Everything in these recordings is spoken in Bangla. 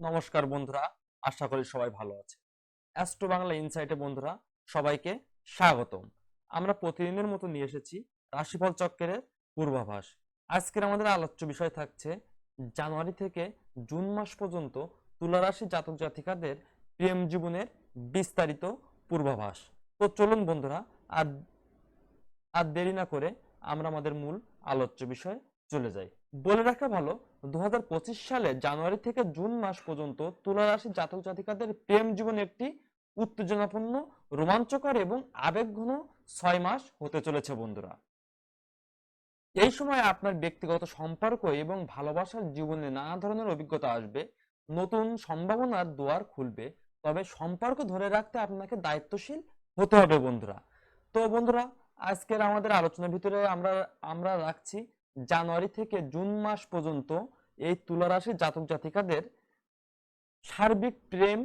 নমস্কার বন্ধুরা, আশা করি সবাই ভালো আছে। অ্যাস্ট্রো বাংলা ইনসাইটে বন্ধুরা, সবাইকে স্বাগতম। আমরা প্রতিদিনের মতো নিয়ে এসেছি রাশিফল চক্রের পূর্বাভাস। আজকের আমাদের আলোচ্য বিষয় থাকছে, জানুয়ারি থেকে জুন মাস পর্যন্ত তুলা রাশি জাতক জাতিকাদের প্রেম জীবনের বিস্তারিত পূর্বাভাস। তো চলুন বন্ধুরা, আর আর দেরি না করে আমরা আমাদের মূল আলোচ্য বিষয়ে চলে যাই। বলে রাখা ভালো দু হাজার পঁচিশ সালে জানুয়ারি থেকে জুন মাস পর্যন্ত তুলা রাশি জাতক জাতিকাদের প্রেম জীবন একটি উত্তেজনাপূর্ণ, রোমাঞ্চকর এবং আবেগঘন ছয় মাস হতে চলেছে বন্ধুরা। এই সময় আপনার ব্যক্তিগত সম্পর্ক এবং ভালোবাসার জীবনে নানা ধরনের অভিজ্ঞতা আসবে, নতুন সম্ভাবনার দুয়ার খুলবে, তবে সম্পর্ক ধরে রাখতে আপনাকে দায়িত্বশীল হতে হবে বন্ধুরা। তো বন্ধুরা, আজকের আমাদের আলোচনার ভিতরে আমরা আমরা রাখছি জানুয়ারি থেকে জুন মাস পর্যন্ত এই তুলা রাশির জাতক জাতিকাদের সার্বিক প্রেম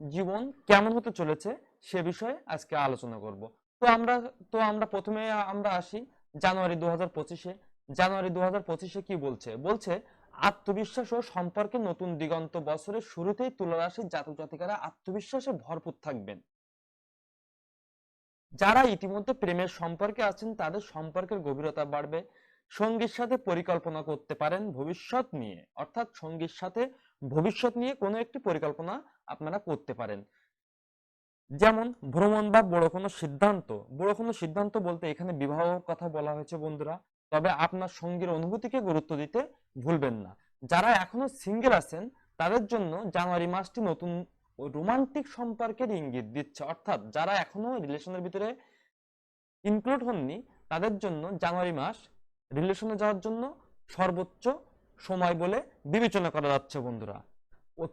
জীবন কেমন হতে চলেছে সে বিষয়ে আজকে আলোচনা করব। তো আমরা তো আমরা প্রথমে আমরা আসি জানুয়ারি দু হাজার পঁচিশে। জানুয়ারি দু হাজার পঁচিশে কি বলছে? বলছে, আত্মবিশ্বাস ও সম্পর্কে নতুন দিগন্ত বছরের শুরুতেই তুলা রাশির জাতক জাতিকারা আত্মবিশ্বাসে ভরপুর থাকবেন। যারা ইতিমধ্যে প্রেমের সম্পর্কে আছেন, তাদের সম্পর্কের গভীরতা বাড়বে। সঙ্গীর সাথে পরিকল্পনা করতে পারেন ভবিষ্যৎ নিয়ে। অর্থাৎ সঙ্গীর সাথে ভবিষ্যৎ নিয়ে কোনো একটি পরিকল্পনা আপনারা করতে পারেন। যেমন ভ্রমণ বা বড় কোনো সিদ্ধান্ত। বড় কোনো সিদ্ধান্ত বলতে এখানে বিবাহ কথা বলা হয়েছে বন্ধুরা। তবে আপনার সঙ্গীর অনুভূতিকে গুরুত্ব দিতে ভুলবেন না। যারা এখনও সিঙ্গেল আছেন, তাদের জন্য জানুয়ারি মাসটি নতুন রোমান্টিক সম্পর্কের ইঙ্গিত দিচ্ছে। অর্থাৎ যারা এখনও রিলেশনের ভিতরে ইনক্লুড হননি, তাদের জন্য জানুয়ারি মাস রিলেশনে যাওয়ার জন্য সর্বোচ্চ সময় বলে বিবেচনা করা যাচ্ছে বন্ধুরা।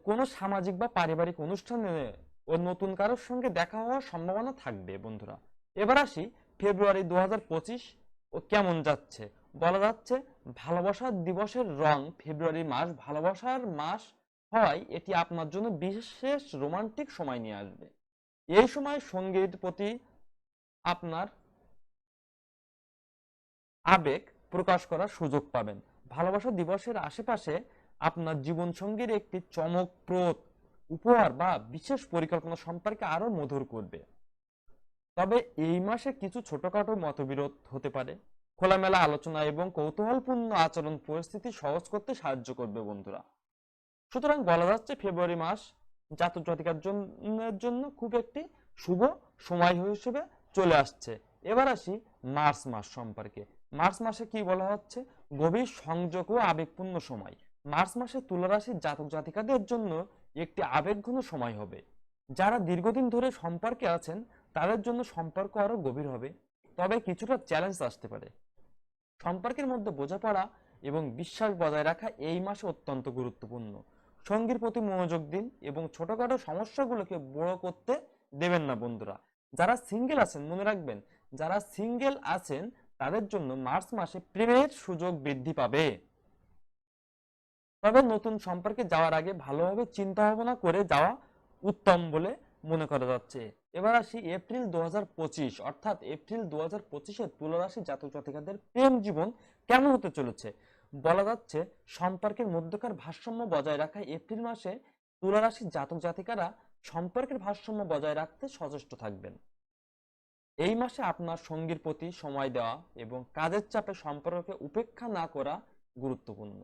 কোনো সামাজিক বা পারিবারিক অনুষ্ঠানে ও নতুন কারোর সঙ্গে দেখা হওয়ার সম্ভাবনা থাকবে বন্ধুরা। এবার আসি ফেব্রুয়ারি দু ও কেমন যাচ্ছে? বলা যাচ্ছে ভালোবাসার দিবসের রং ফেব্রুয়ারি মাস ভালোবাসার মাস হয় এটি আপনার জন্য বিশেষ রোমান্টিক সময় নিয়ে আসবে। এই সময় সংগীত প্রতি আপনার আবেগ প্রকাশ করার সুযোগ পাবেন। ভালোবাসা দিবসের আশেপাশে আপনার জীবন সঙ্গীর একটি চমকপ্রদ উপহার বা বিশেষ পরিকল্পনা সম্পর্কে আরও মধুর করবে। তবে এই মাসে কিছু ছোটখাটো মতবিরোধ হতে পারে। খোলামেলা আলোচনা এবং কৌতূহলপূর্ণ আচরণ পরিস্থিতি সহজ করতে সাহায্য করবে বন্ধুরা। সুতরাং বলা যাচ্ছে ফেব্রুয়ারি মাস জাতক জাতিকার জন্য খুব একটি শুভ সময় হিসেবে চলে আসছে। এবার আসি মার্চ মাস সম্পর্কে। মার্চ মাসে কি বলা হচ্ছে? গভীর সংযোগ ও আবেগপূর্ণ সময়। মার্চ মাসে তুলা রাশির জাতক জাতিকাদের জন্য একটি আবেগঘন সময় হবে। যারা দীর্ঘদিন ধরে সম্পর্কে আছেন, তাদের জন্য সম্পর্ক আরও গভীর হবে। তবে কিছুটা চ্যালেঞ্জ আসতে পারে। সম্পর্কের মধ্যে বোঝাপড়া এবং বিশ্বাস বজায় রাখা এই মাসে অত্যন্ত গুরুত্বপূর্ণ। সঙ্গীর প্রতি মনোযোগ দিন এবং ছোটখাটো সমস্যাগুলোকে বড় করতে দেবেন না বন্ধুরা। যারা সিঙ্গেল আছেন, মনে রাখবেন, যারা সিঙ্গেল আছেন তাদের জন্য মার্চ মাসে প্রেমের সুযোগ বৃদ্ধি পাবে। তবে নতুন সম্পর্কে যাওয়ার আগে ভালোভাবে চিন্তা ভাবনা করে যাওয়া উত্তম বলে মনে করা যাচ্ছে। এবার আসি এপ্রিল দু অর্থাৎ এপ্রিল দু হাজার পঁচিশে তুলারাশি জাতক জাতিকাদের প্রেম জীবন কেমন হতে চলেছে? বলা যাচ্ছে, সম্পর্কের মধ্যকার ভারসাম্য বজায় রাখা এপ্রিল মাসে তুলারাশির জাতক জাতিকারা সম্পর্কের ভারসাম্য বজায় রাখতে সচেষ্ট থাকবেন। এই মাসে আপনার সঙ্গীর প্রতি সময় দেওয়া এবং কাজের চাপে সম্পর্ককে উপেক্ষা না করা গুরুত্বপূর্ণ।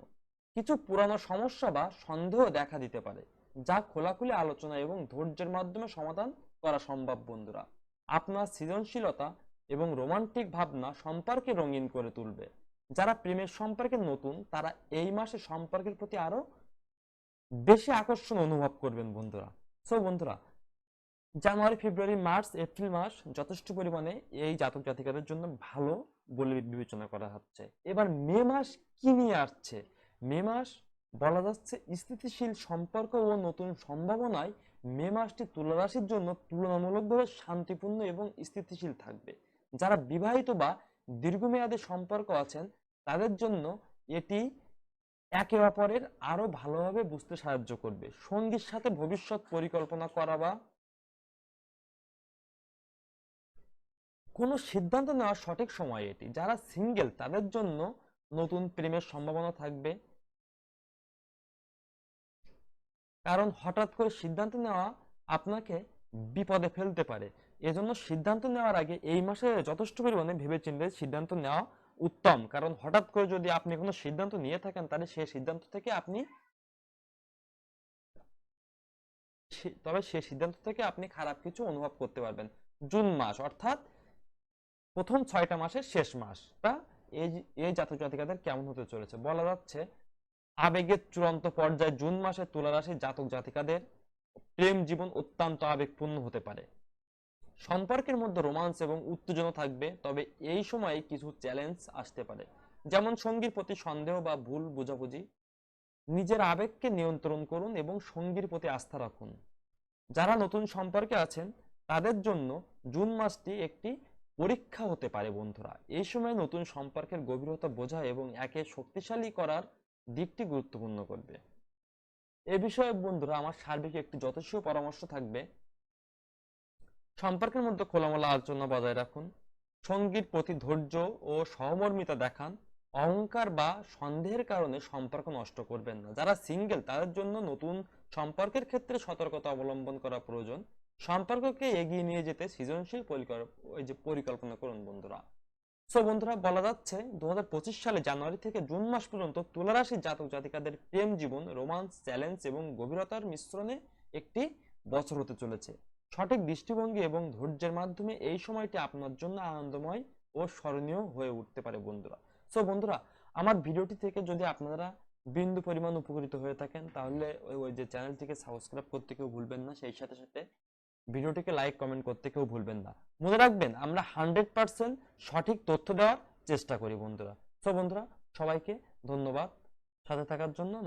কিছু পুরানো সমস্যা বা সন্দেহ দেখা দিতে পারে, যা খোলাখুলি আলোচনা এবং ধৈর্যের মাধ্যমে সমাধান করা সম্ভব, বন্ধুরা। আপনার সৃজনশীলতা এবং রোমান্টিক ভাবনা সম্পর্কে রঙিন করে তুলবে। যারা প্রেমের সম্পর্কে নতুন, তারা এই মাসে সম্পর্কের প্রতি আরও বেশি আকর্ষণ অনুভব করবেন, বন্ধুরা। সো বন্ধুরা জানুয়ারি, ফেব্রুয়ারি, মার্চ, এপ্রিল মাস যথেষ্ট পরিমাণে এই জাতক জাতিকাদের জন্য ভালো বলে বিবেচনা করা হচ্ছে। এবার মে মাস কি নিয়ে আসছে? মে মাস বলা যাচ্ছে স্থিতিশীল সম্পর্ক ও নতুন সম্ভাবনায় মে মাসটি তুলা রাশির জন্য তুলনামূলকভাবে শান্তিপূর্ণ এবং স্থিতিশীল থাকবে। যারা বিবাহিত বা দীর্ঘমেয়াদী সম্পর্ক আছেন, তাদের জন্য এটি একে অপরের আরও ভালোভাবে বুঝতে সাহায্য করবে। সঙ্গীর সাথে ভবিষ্যৎ পরিকল্পনা করা বা কোনো সিদ্ধান্ত নেওয়ার সঠিক সময় এটি। যারা সিঙ্গেল, তাদের জন্য নতুন প্রেমের সম্ভাবনা থাকবে। কারণ হঠাৎ করে সিদ্ধান্ত নেওয়া আপনাকে বিপদে ফেলতে পারে। এজন্য সিদ্ধান্ত নেওয়ার আগে এই মাসে যথেষ্ট পরিমাণে ভেবেচিন্তে সিদ্ধান্ত নেওয়া উত্তম। কারণ হঠাৎ করে যদি আপনি কোনো সিদ্ধান্ত নিয়ে থাকেন, তাহলে সেই সিদ্ধান্ত থেকে আপনি তবে সেই সিদ্ধান্ত থেকে আপনি খারাপ কিছু অনুভব করতে পারবেন। জুন মাস, অর্থাৎ প্রথম ছয়টা মাসের শেষ মাসটা এই এই জাতক জাতিকাদের কেমন হতে চলেছে? বলা যাচ্ছে আবেগের চূড়ান্ত পর্যায়ে জুন মাসে তুলা রাশির জাতক জাতিকাদের প্রেম জীবন অত্যন্ত আবেগপূর্ণ হতে পারে। সম্পর্কের মধ্যে রোমান্স এবং উত্তেজনা থাকবে, তবে এই সময়ে কিছু চ্যালেঞ্জ আসতে পারে। যেমন সঙ্গীর প্রতি সন্দেহ বা ভুল বোঝাবুঝি। নিজের আবেগকে নিয়ন্ত্রণ করুন এবং সঙ্গীর প্রতি আস্থা রাখুন। যারা নতুন সম্পর্কে আছেন, তাদের জন্য জুন মাসটি একটি পরীক্ষা হতে পারে বন্ধুরা। এই সময় নতুন সম্পর্কের গভীরতা বোঝা এবং একে শক্তিশালী করার দিকটি গুরুত্বপূর্ণ করবে। এ বিষয়ে বন্ধুরা আমার সার্বিক একটি যথেষ্ট পরামর্শ থাকবে। সম্পর্কের মধ্যে খোলামেলা আলোচনা বজায় রাখুন। সঙ্গীর প্রতি ধৈর্য ও সহমর্মিতা দেখান। অহংকার বা সন্দেহের কারণে সম্পর্ক নষ্ট করবেন না। যারা সিঙ্গেল, তাদের জন্য নতুন সম্পর্কের ক্ষেত্রে সতর্কতা অবলম্বন করা প্রয়োজন। সম্পর্ককে এগিয়ে নিয়ে যেতে সৃজনশীল ওই যে পরিকল্পনা করুন বন্ধুরা। সো বন্ধুরা, বলা যাচ্ছে দু সালে জানুয়ারি থেকে জুন মাস পর্যন্ত তুলা রাশির জাতক জাতিকাদের প্রেম জীবন, রোমান্স, চ্যালেঞ্জ এবং গভীরতার মিশ্রণে একটি বছর হতে চলেছে। সঠিক দৃষ্টিভঙ্গি এবং ধৈর্যের মাধ্যমে এই সময়টি আপনার জন্য আনন্দময় ও স্মরণীয় হয়ে উঠতে পারে বন্ধুরা। সো বন্ধুরা, আমার ভিডিওটি থেকে যদি আপনারা বিন্দু পরিমাণ উপকৃত হয়ে থাকেন, তাহলে ওই যে চ্যানেলটিকে সাবস্ক্রাইব করতে কেউ ভুলবেন না। সেই সাথে সাথে ভিডিওটিকে লাইক কমেন্ট করতে কেউ ভুলবেন না। মনে রাখবেন, আমরা হান্ড্রেড পার্সেন্ট সঠিক তথ্য দেওয়ার চেষ্টা করি বন্ধুরা। সো বন্ধুরা, সবাইকে ধন্যবাদ। সাথে থাকার জন্য